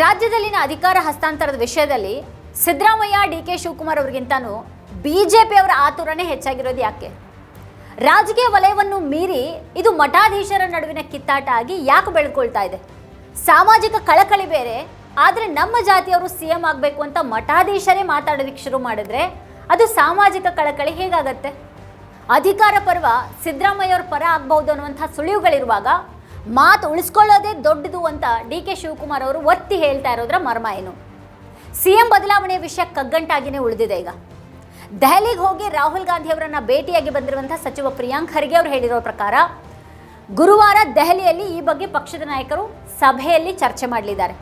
ರಾಜ್ಯದಲ್ಲಿನ ಅಧಿಕಾರ ಹಸ್ತಾಂತರದ ವಿಷಯದಲ್ಲಿ ಸಿದ್ದರಾಮಯ್ಯ ಡಿ ಕೆ ಶಿವಕುಮಾರ್ ಅವರಿಗಿಂತನೂ ಬಿಜೆಪಿಯವರ ಆತುರನೇ ಹೆಚ್ಚಾಗಿರೋದು ಯಾಕೆ? ರಾಜಕೀಯ ವಲಯವನ್ನು ಮೀರಿ ಇದು ಮಠಾಧೀಶರ ನಡುವಿನ ಕಿತ್ತಾಟ ಆಗಿ ಯಾಕೆ ಬೆಳ್ಕೊಳ್ತಾ ಇದೆ? ಸಾಮಾಜಿಕ ಕಳಕಳಿ ಬೇರೆ, ಆದರೆ ನಮ್ಮ ಜಾತಿಯವರು ಸಿ ಎಂ ಆಗಬೇಕು ಅಂತ ಮಠಾಧೀಶರೇ ಮಾತಾಡೋದಕ್ಕೆ ಶುರು ಮಾಡಿದ್ರೆ ಅದು ಸಾಮಾಜಿಕ ಕಳಕಳಿ ಹೇಗಾಗತ್ತೆ? ಅಧಿಕಾರ ಪರ್ವ ಸಿದ್ದರಾಮಯ್ಯ ಅವ್ರ ಪರ ಆಗಬಹುದು ಅನ್ನುವಂಥ ಸುಳಿವುಗಳಿರುವಾಗ ಮಾತು ಉಳಿಸ್ಕೊಳ್ಳೋದೇ ದೊಡ್ಡದು ಅಂತ ಡಿ ಕೆ ಶಿವಕುಮಾರ್ ಅವರು ಒತ್ತಿ ಹೇಳ್ತಾ ಇರೋದ್ರ ಮರ್ಮ ಏನು? ಸಿಎಂ ಬದಲಾವಣೆಯ ವಿಷಯ ಕಗ್ಗಂಟಾಗಿನೇ ಉಳಿದಿದೆ ಈಗ. ದೆಹಲಿಗೆ ಹೋಗಿ ರಾಹುಲ್ ಗಾಂಧಿ ಅವರನ್ನ ಭೇಟಿಯಾಗಿ ಬಂದಿರುವಂಥ ಸಚಿವ ಪ್ರಿಯಾಂಕ್ ಖರ್ಗೆ ಅವರು ಹೇಳಿರೋ ಪ್ರಕಾರ, ಗುರುವಾರ ದೆಹಲಿಯಲ್ಲಿ ಈ ಬಗ್ಗೆ ಪಕ್ಷದ ನಾಯಕರು ಸಭೆಯಲ್ಲಿ ಚರ್ಚೆ ಮಾಡಲಿದ್ದಾರೆ.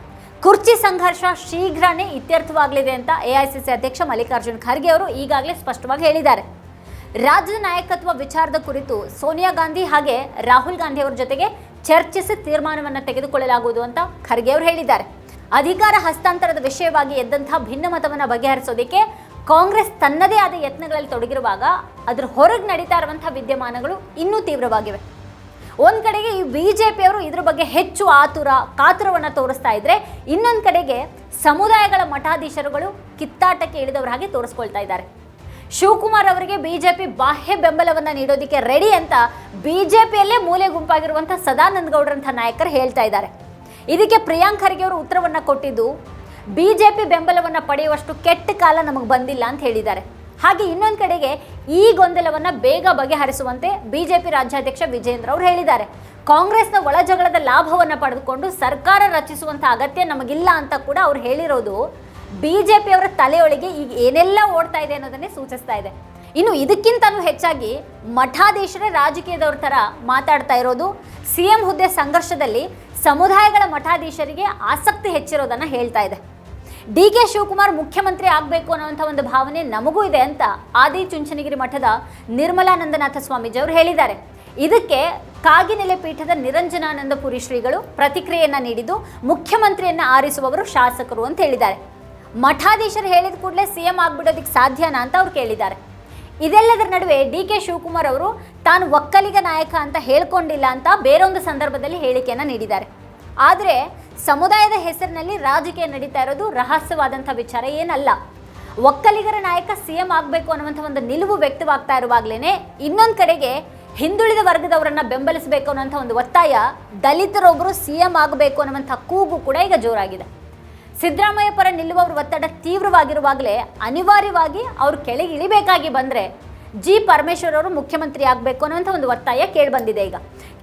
ಕುರ್ಚಿ ಸಂಘರ್ಷ ಶೀಘ್ರನೇ ಇತ್ಯರ್ಥವಾಗಲಿದೆ ಅಂತ ಎಐಸಿಸಿ ಅಧ್ಯಕ್ಷ ಮಲ್ಲಿಕಾರ್ಜುನ್ ಖರ್ಗೆ ಅವರು ಈಗಾಗಲೇ ಸ್ಪಷ್ಟವಾಗಿ ಹೇಳಿದ್ದಾರೆ. ರಾಜ್ಯದ ನಾಯಕತ್ವ ವಿಚಾರದ ಕುರಿತು ಸೋನಿಯಾ ಗಾಂಧಿ ಹಾಗೆ ರಾಹುಲ್ ಗಾಂಧಿ ಅವರ ಜೊತೆಗೆ ಚರ್ಚಿಸಿ ತೀರ್ಮಾನವನ್ನು ತೆಗೆದುಕೊಳ್ಳಲಾಗುವುದು ಅಂತ ಖರ್ಗೆ ಅವರು ಹೇಳಿದ್ದಾರೆ. ಅಧಿಕಾರ ಹಸ್ತಾಂತರದ ವಿಷಯವಾಗಿ ಎದ್ದಂತಹ ಭಿನ್ನಮತವನ್ನು ಬಗೆಹರಿಸೋದಕ್ಕೆ ಕಾಂಗ್ರೆಸ್ ತನ್ನದೇ ಆದ ಯತ್ನಗಳಲ್ಲಿ ತೊಡಗಿರುವಾಗ ಅದರ ಹೊರಗೆ ನಡೀತಾ ಇರುವಂತಹ ವಿದ್ಯಮಾನಗಳು ಇನ್ನೂ ತೀವ್ರವಾಗಿವೆ. ಒಂದು ಕಡೆಗೆ ಈ ಬಿ ಜೆ ಪಿಯವರು ಇದ್ರ ಬಗ್ಗೆ ಹೆಚ್ಚು ಆತುರ, ಕಾತುರವನ್ನು ತೋರಿಸ್ತಾ ಇದ್ರೆ ಇನ್ನೊಂದು ಕಡೆಗೆ ಸಮುದಾಯಗಳ ಮಠಾಧೀಶರುಗಳು ಕಿತ್ತಾಟಕ್ಕೆ ಇಳಿದವರ ಹಾಗೆ ತೋರಿಸ್ಕೊಳ್ತಾ ಇದ್ದಾರೆ. ಶಿವಕುಮಾರ್ ಅವರಿಗೆ ಬಿಜೆಪಿ ಬಾಹ್ಯ ಬೆಂಬಲವನ್ನ ನೀಡೋದಕ್ಕೆ ರೆಡಿ ಅಂತ ಬಿಜೆಪಿಯಲ್ಲೇ ಮೂಲೆ ಗುಂಪಾಗಿರುವಂಥ ಸದಾನಂದ ಗೌಡ್ರಂಥ ನಾಯಕರು ಹೇಳ್ತಾ ಇದ್ದಾರೆ. ಇದಕ್ಕೆ ಪ್ರಿಯಾಂಕ್ ಖರ್ಗೆ ಅವರು ಉತ್ತರವನ್ನು ಕೊಟ್ಟಿದ್ದು, ಬಿಜೆಪಿ ಬೆಂಬಲವನ್ನ ಪಡೆಯುವಷ್ಟು ಕೆಟ್ಟ ಕಾಲ ನಮಗೆ ಬಂದಿಲ್ಲ ಅಂತ ಹೇಳಿದ್ದಾರೆ. ಹಾಗೆ ಇನ್ನೊಂದು ಕಡೆಗೆ ಈ ಗೊಂದಲವನ್ನ ಬೇಗ ಬಗೆಹರಿಸುವಂತೆ ಬಿಜೆಪಿ ರಾಜ್ಯಾಧ್ಯಕ್ಷ ವಿಜೇಂದ್ರ ಅವರು ಹೇಳಿದ್ದಾರೆ. ಕಾಂಗ್ರೆಸ್ನ ಒಳಜಗಳದ ಲಾಭವನ್ನ ಪಡೆದುಕೊಂಡು ಸರ್ಕಾರ ರಚಿಸುವಂತ ಅಗತ್ಯ ನಮಗಿಲ್ಲ ಅಂತ ಕೂಡ ಅವ್ರು ಹೇಳಿರೋದು ಬಿಜೆಪಿಯವರ ತಲೆಯೊಳಗೆ ಈಗ ಏನೆಲ್ಲ ಓಡ್ತಾ ಇದೆ ಅನ್ನೋದನ್ನೇ ಸೂಚಿಸ್ತಾ ಇದೆ. ಇನ್ನು ಇದಕ್ಕಿಂತಲೂ ಹೆಚ್ಚಾಗಿ ಮಠಾಧೀಶರೇ ರಾಜಕೀಯದವ್ರ ಥರ ಮಾತಾಡ್ತಾ ಇರೋದು ಸಿ ಎಂ ಹುದ್ದೆ ಸಂಘರ್ಷದಲ್ಲಿ ಸಮುದಾಯಗಳ ಮಠಾಧೀಶರಿಗೆ ಆಸಕ್ತಿ ಹೆಚ್ಚಿರೋದನ್ನ ಹೇಳ್ತಾ ಇದೆ. ಡಿ ಕೆ ಶಿವಕುಮಾರ್ ಮುಖ್ಯಮಂತ್ರಿ ಆಗಬೇಕು ಅನ್ನುವಂಥ ಒಂದು ಭಾವನೆ ನಮಗೂ ಇದೆ ಅಂತ ಆದಿ ಚುಂಚನಗಿರಿ ಮಠದ ನಿರ್ಮಲಾನಂದನಾಥ ಸ್ವಾಮೀಜಿ ಅವರು ಹೇಳಿದ್ದಾರೆ. ಇದಕ್ಕೆ ಕಾಗಿನೆಲೆ ಪೀಠದ ನಿರಂಜನಾನಂದಪುರಿ ಶ್ರೀಗಳು ಪ್ರತಿಕ್ರಿಯೆಯನ್ನು ನೀಡಿದ್ದು ಮುಖ್ಯಮಂತ್ರಿಯನ್ನು ಆರಿಸುವವರು ಶಾಸಕರು ಅಂತ ಹೇಳಿದ್ದಾರೆ. ಮಠಾಧೀಶರು ಹೇಳಿದ ಕೂಡಲೇ ಸಿ ಎಂ ಆಗ್ಬಿಡೋದಕ್ಕೆ ಸಾಧ್ಯನಾ ಅಂತ ಅವ್ರು ಕೇಳಿದ್ದಾರೆ. ಇದೆಲ್ಲದರ ನಡುವೆ ಡಿ ಕೆ ಶಿವಕುಮಾರ್ ಅವರು ತಾನು ಒಕ್ಕಲಿಗ ನಾಯಕ ಅಂತ ಹೇಳ್ಕೊಂಡಿಲ್ಲ ಅಂತ ಬೇರೊಂದು ಸಂದರ್ಭದಲ್ಲಿ ಹೇಳಿಕೆಯನ್ನು ನೀಡಿದ್ದಾರೆ. ಆದರೆ ಸಮುದಾಯದ ಹೆಸರಿನಲ್ಲಿ ರಾಜಕೀಯ ನಡೀತಾ ಇರೋದು ರಹಸ್ಯವಾದಂಥ ವಿಚಾರ ಏನಲ್ಲ. ಒಕ್ಕಲಿಗರ ನಾಯಕ ಸಿ ಎಂ ಆಗಬೇಕು ಅನ್ನುವಂಥ ಒಂದು ನಿಲುವು ವ್ಯಕ್ತವಾಗ್ತಾ ಇರುವಾಗಲೇ ಇನ್ನೊಂದು ಕಡೆಗೆ ಹಿಂದುಳಿದ ವರ್ಗದವರನ್ನು ಬೆಂಬಲಿಸಬೇಕು ಅನ್ನುವಂಥ ಒಂದು ಒತ್ತಾಯ ದಲಿತರೊಬ್ಬರು ಸಿ ಎಂ ಆಗಬೇಕು ಅನ್ನುವಂಥ ಕೂಗು ಕೂಡ ಈಗ ಜೋರಾಗಿದೆ. ಸಿದ್ದರಾಮಯ್ಯ ಪರ ನಿಲ್ಲುವವ್ರ ಒತ್ತಡ ತೀವ್ರವಾಗಿರುವಾಗಲೇ ಅನಿವಾರ್ಯವಾಗಿ ಅವರು ಕೆಳಗೆ ಇಳಿಬೇಕಾಗಿ ಬಂದರೆ ಜಿ ಪರಮೇಶ್ವರ್ ಅವರು ಮುಖ್ಯಮಂತ್ರಿ ಆಗಬೇಕು ಅನ್ನೋಂಥ ಒಂದು ಒತ್ತಾಯ ಕೇಳಿಬಂದಿದೆ ಈಗ.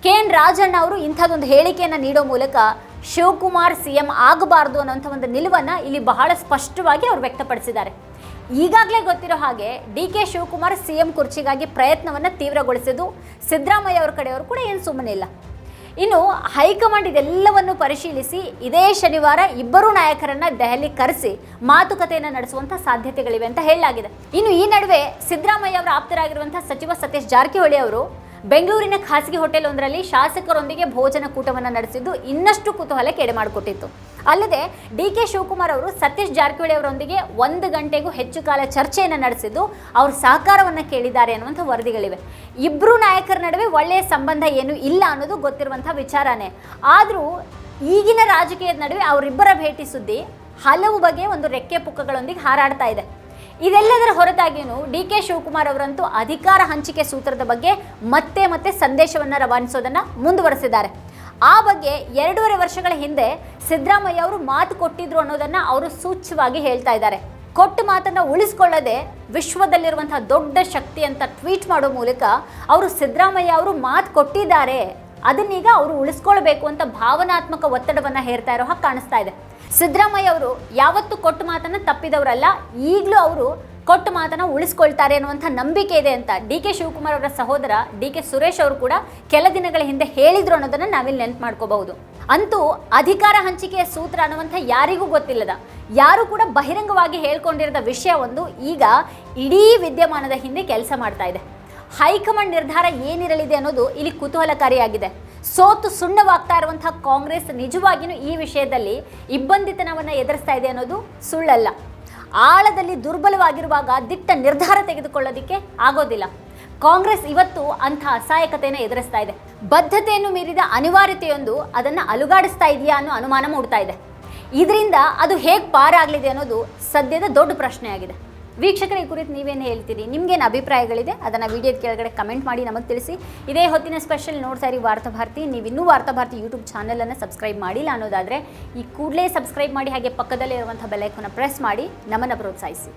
ಕೆ ಎನ್ ರಾಜಣ್ಣ ಅವರು ಇಂಥದ್ದೊಂದು ಹೇಳಿಕೆಯನ್ನು ನೀಡೋ ಮೂಲಕ ಶಿವಕುಮಾರ್ ಸಿ ಎಂ ಆಗಬಾರ್ದು ಅನ್ನೋಂಥ ಒಂದು ನಿಲುವನ್ನು ಇಲ್ಲಿ ಬಹಳ ಸ್ಪಷ್ಟವಾಗಿ ಅವರು ವ್ಯಕ್ತಪಡಿಸಿದ್ದಾರೆ. ಈಗಾಗಲೇ ಗೊತ್ತಿರೋ ಹಾಗೆ D K Shivakumar C M ಕುರ್ಚಿಗಾಗಿ ಪ್ರಯತ್ನವನ್ನು ತೀವ್ರಗೊಳಿಸಿದ್ದು ಸಿದ್ದರಾಮಯ್ಯ ಅವರ ಕಡೆಯವರು ಕೂಡ ಏನು ಸುಮ್ಮನಿಲ್ಲ ಇನ್ನು ಹೈಕಮಾಂಡ್ ಇದೆಲ್ಲವನ್ನು ಪರಿಶೀಲಿಸಿ ಇದೇ ಶನಿವಾರ ಇಬ್ಬರೂ ನಾಯಕರನ್ನ ದೆಹಲಿ ಕರೆಸಿ ಮಾತುಕತೆಯನ್ನು ನಡೆಸುವಂತ ಸಾಧ್ಯತೆಗಳಿವೆ ಅಂತ ಹೇಳಲಾಗಿದೆ. ಇನ್ನು ಈ ನಡುವೆ ಸಿದ್ದರಾಮಯ್ಯ ಅವರ ಆಪ್ತರಾಗಿರುವಂತಹ ಸಚಿವ ಸತೀಶ್ ಜಾರಕಿಹೊಳಿ ಅವರು ಬೆಂಗಳೂರಿನ ಖಾಸಗಿ ಹೋಟೆಲ್ ಒಂದರಲ್ಲಿ ಶಾಸಕರೊಂದಿಗೆ ಭೋಜನ ಕೂಟವನ್ನು ನಡೆಸಿದ್ದು ಇನ್ನಷ್ಟು ಕುತೂಹಲ ಕೆಡೆ ಮಾಡಿಕೊಟ್ಟಿತ್ತು ಅಲ್ಲದೆ ಡಿ ಕೆ ಶಿವಕುಮಾರ್ ಅವರು ಸತೀಶ್ ಜಾರಕಿಹೊಳಿ ಅವರೊಂದಿಗೆ ಒಂದು ಗಂಟೆಗೂ ಹೆಚ್ಚು ಕಾಲ ಚರ್ಚೆಯನ್ನು ನಡೆಸಿದ್ದು ಅವ್ರ ಸಹಕಾರವನ್ನು ಕೇಳಿದ್ದಾರೆ ಅನ್ನುವಂಥ ವರದಿಗಳಿವೆ. ಇಬ್ಬರು ನಾಯಕರ ನಡುವೆ ಒಳ್ಳೆಯ ಸಂಬಂಧ ಏನು ಇಲ್ಲ ಅನ್ನೋದು ಗೊತ್ತಿರುವಂಥ ವಿಚಾರನೇ. ಆದರೂ ಈಗಿನ ರಾಜಕೀಯದ ನಡುವೆ ಅವರಿಬ್ಬರ ಭೇಟಿ ಸುದ್ದಿ ಹಲವು ಬಗೆಯ ಒಂದು ರೆಕ್ಕೆ ಪುಕ್ಕಗಳೊಂದಿಗೆ ಹಾರಾಡ್ತಾ ಇದೆ. ಇದೆಲ್ಲದರ ಹೊರತಾಗಿಯೂ ಡಿ ಕೆ ಶಿವಕುಮಾರ್ ಅವರಂತೂ ಅಧಿಕಾರ ಹಂಚಿಕೆ ಸೂತ್ರದ ಬಗ್ಗೆ ಮತ್ತೆ ಮತ್ತೆ ಸಂದೇಶವನ್ನು ರವಾನಿಸೋದನ್ನು ಮುಂದುವರೆಸಿದ್ದಾರೆ. ಆ ಬಗ್ಗೆ ಎರಡೂವರೆ ವರ್ಷಗಳ ಹಿಂದೆ ಸಿದ್ದರಾಮಯ್ಯ ಅವರು ಮಾತು ಕೊಟ್ಟಿದ್ರು ಅನ್ನೋದನ್ನ ಅವರು ಸೂಚ್ಯವಾಗಿ ಹೇಳ್ತಾ ಇದ್ದಾರೆ. ಕೊಟ್ಟ ಮಾತನ್ನ ಉಳಿಸ್ಕೊಳ್ಳದೆ ವಿಶ್ವದಲ್ಲಿರುವಂತಹ ದೊಡ್ಡ ಶಕ್ತಿ ಅಂತ ಟ್ವೀಟ್ ಮಾಡೋ ಮೂಲಕ ಅವರು ಸಿದ್ದರಾಮಯ್ಯ ಅವರು ಮಾತು ಕೊಟ್ಟಿದ್ದಾರೆ ಅದನ್ನೀಗ ಅವರು ಉಳಿಸ್ಕೊಳ್ಬೇಕು ಅಂತ ಭಾವನಾತ್ಮಕ ಒತ್ತಡವನ್ನು ಹೇರ್ತಾ ಇರೋ ಹಾಗೆ ಕಾಣಿಸ್ತಾ ಇದೆ. ಸಿದ್ದರಾಮಯ್ಯ ಅವರು ಯಾವತ್ತು ಕೊಟ್ಟು ಮಾತನ್ನ ತಪ್ಪಿದವರಲ್ಲ, ಈಗಲೂ ಅವರು ಕೊಟ್ಟು ಮಾತನ್ನ ಉಳಿಸ್ಕೊಳ್ತಾರೆ ಅನ್ನುವಂಥ ನಂಬಿಕೆ ಇದೆ ಅಂತ ಡಿ ಕೆ ಶಿವಕುಮಾರ್ ಅವರ ಸಹೋದರ ಡಿ ಕೆ ಸುರೇಶ್ ಅವರು ಕೂಡ ಕೆಲ ದಿನಗಳ ಹಿಂದೆ ಹೇಳಿದ್ರು ಅನ್ನೋದನ್ನ ನಾವಿಲ್ಲಿ ನೆನ್ಪು ಮಾಡ್ಕೋಬಹುದು ಅಂತೂ ಅಧಿಕಾರ ಹಂಚಿಕೆಯ ಸೂತ್ರ ಅನ್ನುವಂಥ ಯಾರಿಗೂ ಗೊತ್ತಿಲ್ಲದ, ಯಾರು ಕೂಡ ಬಹಿರಂಗವಾಗಿ ಹೇಳ್ಕೊಂಡಿರದ ವಿಷಯ ಒಂದು ಈಗ ಇಡೀ ವಿದ್ಯಮಾನದ ಹಿಂದೆ ಕೆಲಸ ಮಾಡ್ತಾ ಇದೆ. ಹೈಕಮಾಂಡ್ ನಿರ್ಧಾರ ಏನಿರಲಿದೆ ಅನ್ನೋದು ಇಲ್ಲಿ ಕುತೂಹಲಕಾರಿಯಾಗಿದೆ. ಸೋತು ಸುಣ್ಣವಾಗ್ತಾ ಇರುವಂತಹ ಕಾಂಗ್ರೆಸ್ ನಿಜವಾಗಿಯೂ ಈ ವಿಷಯದಲ್ಲಿ ಇಬ್ಬಂದಿತನವನ್ನು ಎದುರಿಸ್ತಾ ಇದೆ ಅನ್ನೋದು ಸುಳ್ಳಲ್ಲ. ಆಳದಲ್ಲಿ ದುರ್ಬಲವಾಗಿರುವಾಗ ದಿಟ್ಟ ನಿರ್ಧಾರ ತೆಗೆದುಕೊಳ್ಳೋದಕ್ಕೆ ಆಗೋದಿಲ್ಲ. ಕಾಂಗ್ರೆಸ್ ಇವತ್ತು ಅಂಥ ಅಸಹಾಯಕತೆಯನ್ನು ಎದುರಿಸ್ತಾ ಇದೆ. ಬದ್ಧತೆಯನ್ನು ಮೀರಿದ ಅನಿವಾರ್ಯತೆಯೊಂದು ಅದನ್ನು ಅಲುಗಾಡಿಸ್ತಾ ಇದೆಯಾ ಅನ್ನೋ ಅನುಮಾನ ಮೂಡ್ತಾ ಇದೆ. ಇದರಿಂದ ಅದು ಹೇಗೆ ಪಾರಾಗಲಿದೆ ಅನ್ನೋದು ಸದ್ಯದ ದೊಡ್ಡ ಪ್ರಶ್ನೆಯಾಗಿದೆ. ವೀಕ್ಷಕರ ಈ ಕುರಿತು ನೀವೇನು ಹೇಳ್ತೀರಿ? ನಿಮ್ಗೇನು ಅಭಿಪ್ರಾಯಗಳಿದೆ? ಅದನ್ನು ವಿಡಿಯೋದ ಕೆಳಗಡೆ ಕಮೆಂಟ್ ಮಾಡಿ ನಮಗೆ ತಿಳಿಸಿ. ಇದೇ ಹೊತ್ತಿನ ಸ್ಪೆಷಲ್ ನೋಡ್ತಾ ಇರಿ ವಾರ್ತಾಭಾರತಿ ನೀವು ಇನ್ನೂ ವಾರ್ತಾಭಾರತಿ ಯೂಟ್ಯೂಬ್ ಚಾನಲನ್ನು ಸಬ್ಸ್ಕ್ರೈಬ್ ಮಾಡಿಲ್ಲ ಅನ್ನೋದಾದರೆ ಈ ಕೂಡಲೇ ಸಬ್ಸ್ಕ್ರೈಬ್ ಮಾಡಿ ಹಾಗೆ ಪಕ್ಕದಲ್ಲೇ ಇರುವಂಥ ಬೆಲೈಕನ್ನು ಪ್ರೆಸ್ ಮಾಡಿ ನಮ್ಮನ್ನು ಪ್ರೋತ್ಸಾಹಿಸಿ.